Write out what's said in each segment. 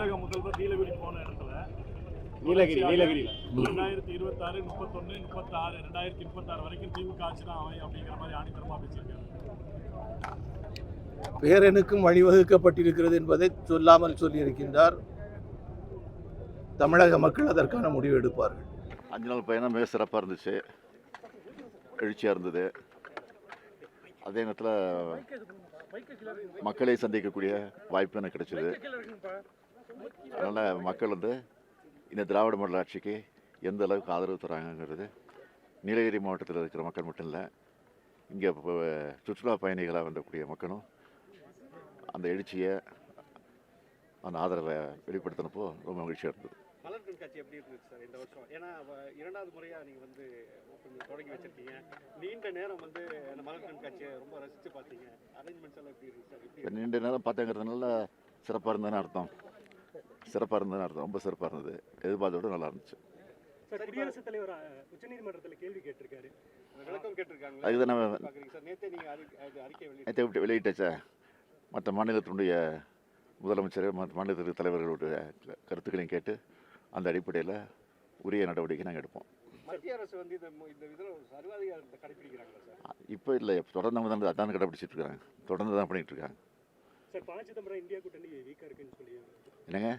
தமிழக முதல்வர் நீலகிரி போன இடத்துல நீலகிரி நீலகிரி. ரெண்டாயிரத்தி இருபத்தாறு முப்பத்தொன்னு முப்பத்தாறு ரெண்டாயிரத்தி முப்பத்தாறு வரைக்கும் திமுக ஆட்சி தான் அவை அப்படிங்கிற மாதிரி ஆணித்தரமா பேசியிருக்காரு. பேரனுக்கும் வழிவகுக்கப்பட்டிருக்கிறது என்பதை சொல்லாமல் சொல்லியிருக்கின்றார். தமிழக மக்கள் அதற்கான முடிவு எடுப்பார்கள். அஞ்சு நாள் பயணம் மிக சிறப்பாக இருந்துச்சு. எழுச்சியாக இருந்தது. அதே நேரத்தில் மக்களை சந்திக்கக்கூடிய வாய்ப்பு எனக்கு கிடைச்சிது. அதனால் மக்கள் வந்து இந்த திராவிட மாடல் ஆட்சிக்கு எந்த அளவுக்கு ஆதரவு தராங்கங்கிறது நீலகிரி மாவட்டத்தில் இருக்கிற மக்கள் மட்டும் இல்லை இங்கே சுற்றுலா பயணிகளாக வந்தக்கூடிய மக்களும் அந்த எழுச்சியை அந்த ஆதரவை வெளிப்படுத்தினப்போ ரொம்ப மகிழ்ச்சியாக இருந்தது. மலர் கண்காட்சி எப்படி இருந்துச்சு சார் இந்த வருஷம்? ஏன்னா வ- இரண்டாவது முறையா நீங்க வந்து கொஞ்சம் தொடங்கி வச்சிருக்கீங்க. நீண்ட நேரம் வந்து அந்த மலர் கண்காட்சியை ரொம்ப ரசிச்சு பார்த்தீங்க. அரேஞ்ச்மெண்ட்ஸ் எல்லாம் எப்படி இருக்கு சார்? எப்படி இப்போ நீண்ட நேரம் பார்த்தேங்கிறதுனால சிறப்பாக இருந்ததுன்னு அர்த்தம். சிறப்பாக இருந்ததுன்னு அர்த்தம். ரொம்ப சிறப்பாக இருந்தது. எதிர்பார்த்தோட நல்லா இருந்துச்சு. சார் குடியரசுத் தலைவர் உச்சநீதிமன்றத்தில் கேள்வி கேட்டிருக்காரு. விளக்கம் கேட்டிருக்காங்க அதுக்கு தான் நம்ம பாக்குறீங்க சார் நேத்தே நீங்க அறி- அது அறிக்கை வெளியிட்டு நேற்று விட்டு வெளியிட்டச்சே? மற்ற மாநிலத்தினுடைய முதலமைச்சர் மற்ற மாநிலத்தின் தலைவர்களுடைய கருத்துக்களையும் கேட்டு அந்த அடிப்படையில் உரிய நடவடிக்கை நாங்கள் எடுப்போம். இப்போ இல்லை. தொடர்ந்து அவங்க தான் அதான் கடைப்பிடிச்சிட்டு இருக்காங்க. தொடர்ந்து தான் பண்ணிட்டு இருக்காங்க. என்னங்க?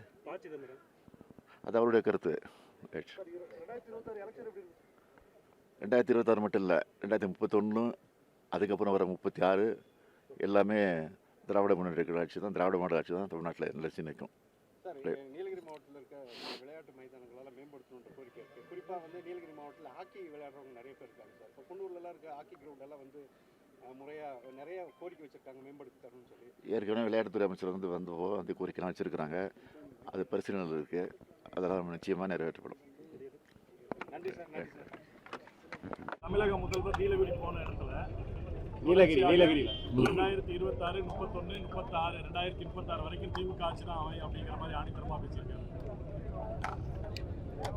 அது அவருடைய கருத்து. ரெண்டாயிரத்தி இருபத்தாறு மட்டும் இல்லை ரெண்டாயிரத்தி முப்பத்தொன்று அதுக்கப்புறம் வர முப்பத்தி ஆறு எல்லாமே திராவிட முன்னேற்ற ஆட்சி தான் திராவிட மாடல் ஆட்சி தான் தமிழ்நாட்டில் நிலைச்சி நிற்கும். நீலகிரி மாவட்டத்தில் இருக்க விளையாட்டு மைதானங்களெல்லாம் மேம்படுத்தணுன்ற கோரிக்கை இருக்கு. குறிப்பா வந்து நீலகிரி மாவட்டத்தில் ஹாக்கி விளையாடுறவங்க நிறைய பேர் இருக்காங்க சார். இப்போ குன்னூர்லலாம் இருக்க ஹாக்கி கிரவுண்ட் எல்லாம் வந்து அஹ், முறையா நிறைய கோரிக்கை வச்சிருக்காங்க மேம்படுத்தி தரணும்னு சொல்லி. ஏற்கனவே விளையாட்டுத்துறை அமைச்சர் வந்து வந்து அந்த கோரிக்கைலாம் வச்சுருக்கிறாங்க. அது பரிசீலனையில் இருக்குது அதெல்லாம் நிச்சயமாக நிறைவேற்றப்படும். நன்றி சார் நன்றி சார். தமிழக முதல்வர் நீலகிரி போன இடத்துல நீலகிரி நீலகிரி. ரெண்டாயிரத்தி இருபத்தாறு முப்பத்தொன்னு முப்பத்தாறு ரெண்டாயிரத்தி முப்பத்தாறு வரைக்கும் திமுக ஆட்சி தான் அவை அப்படிங்கிற மாதிரி ஆணித்தரமா பேசியிருக்காரு.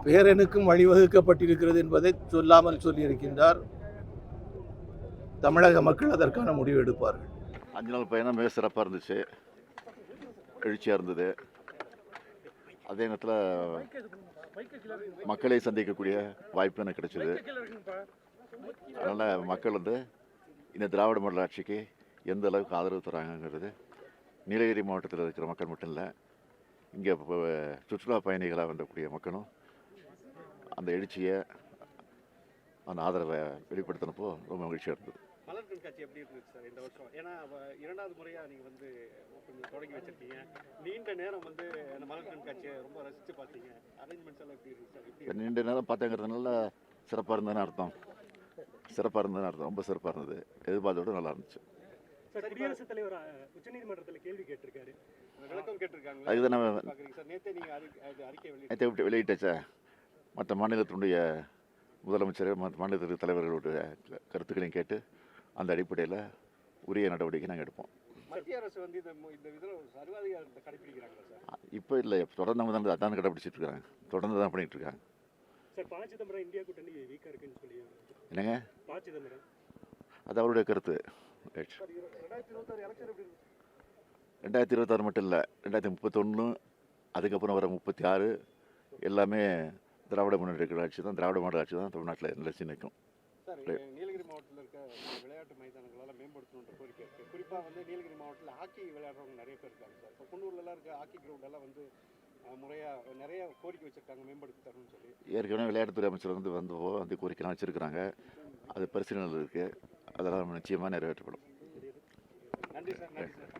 பேரனுக்கும் வழிவகுக்கப்பட்டிருக்கிறது என்பதை சொல்லாமல் சொல்லியிருக்கின்றார். தமிழக மக்கள் அதற்கான முடிவு எடுப்பார்கள். அஞ்சு நாள் பயணம் மிக சிறப்பாக இருந்துச்சு. எழுச்சியாக இருந்தது. அதே நேரத்தில் மக்களை சந்திக்கக்கூடிய வாய்ப்பு எனக்கு கிடைச்சிது. அதனால் மக்கள் வந்து இந்த திராவிட மாடல் ஆட்சிக்கு எந்த அளவுக்கு ஆதரவு தராங்கங்கிறது நீலகிரி மாவட்டத்தில் இருக்கிற மக்கள் மட்டும் இல்லை இங்கே சுற்றுலா பயணிகளாக வந்தக்கூடிய மக்களும் அந்த எழுச்சியை அந்த ஆதரவை வெளிப்படுத்தினப்போ ரொம்ப மகிழ்ச்சியாக இருந்தது. கண்காட்சி எப்படி இருந்துச்சு சார் இந்த வருஷம்? ஏன்னா இரண்டாவது முறையா நீங்க வந்து கொஞ்சம் தொடங்கி வச்சிருக்கீங்க. நீண்ட நேரம் வந்து அந்த மலர் கண்காட்சியை ரொம்ப ரசிச்சு பார்த்தீங்க. அரேஞ்ச்மெண்ட்ஸ் எல்லாம் எப்படி இருக்கு சார்? நீண்ட நேரம் பார்த்தேங்கிறதுனால சிறப்பாக இருந்ததுன்னு அர்த்தம். சிறப்பாக இருந்ததுன்னு அர்த்தம். ரொம்ப சிறப்பாக இருந்தது. எதிர்பார்த்தோட நல்லா இருந்துச்சு. சார் குடியரசுத் தலைவர் உச்சநீதிமன்றத்தில் கேள்வி கேட்டிருக்காரு. விளக்கம் கேட்டிருக்காங்க அதுக்கு நம்ம பாக்குறீங்க சார்? நேத்தே நீங்க அறி- அது அறிக்கை நேற்று விட்டு வெளியிட்டச்சே? மற்ற மாநிலத்தினுடைய முதலமைச்சர் மற்ற மாநிலத்தின் தலைவர்களுடைய கருத்துக்களையும் கேட்டு அந்த அடிப்படையில் உரிய நடவடிக்கை நாங்கள் எடுப்போம். இப்போ இல்லை தொடர்ந்து அவங்க தான் அதான் கடைப்பிடிச்சிட்டு இருக்காங்க. தொடர்ந்து தான் பண்ணிட்டு இருக்காங்க. என்னங்க? அது அவருடைய கருத்து. ரெண்டாயிரத்தி இருபத்தாறு மட்டும் இல்லை ரெண்டாயிரத்தி முப்பத்தொன்று அதுக்கப்புறம் வர முப்பத்தி ஆறு எல்லாமே திராவிட முன்னேற்ற ஆட்சி தான் திராவிட மாடல் ஆட்சி தான் தமிழ்நாட்டில் நிலைச்சி நிற்கும் சார் நீலகிரி மாவட்டத்தில் இருக்க விளையாட்டு மைதானங்களெல்லாம் மேம்படுத்தணுன்ற கோரிக்கை இருக்கு. குறிப்பா வந்து நீலகிரி மாவட்டத்தில் ஹாக்கி விளையாடுறவங்க நிறைய பேர் இருக்காங்க சார். இப்போ குன்னூர்லலாம் இருக்க ஹாக்கி கிரவுண்ட் எல்லாம் வந்து அஹ், முறையா நிறைய கோரிக்கை வச்சிருக்காங்க மேம்படுத்தி தரணும்னு சொல்லி. ஏற்கனவே விளையாட்டுத்துறை அமைச்சர் வந்து வந்து அந்த கோரிக்கைலாம் வச்சுருக்கிறாங்க. அது பரிசீலனையில் இருக்குது அதெல்லாம் நிச்சயமாக நிறைவேற்றப்படும். நன்றி சார் நன்றி சார்.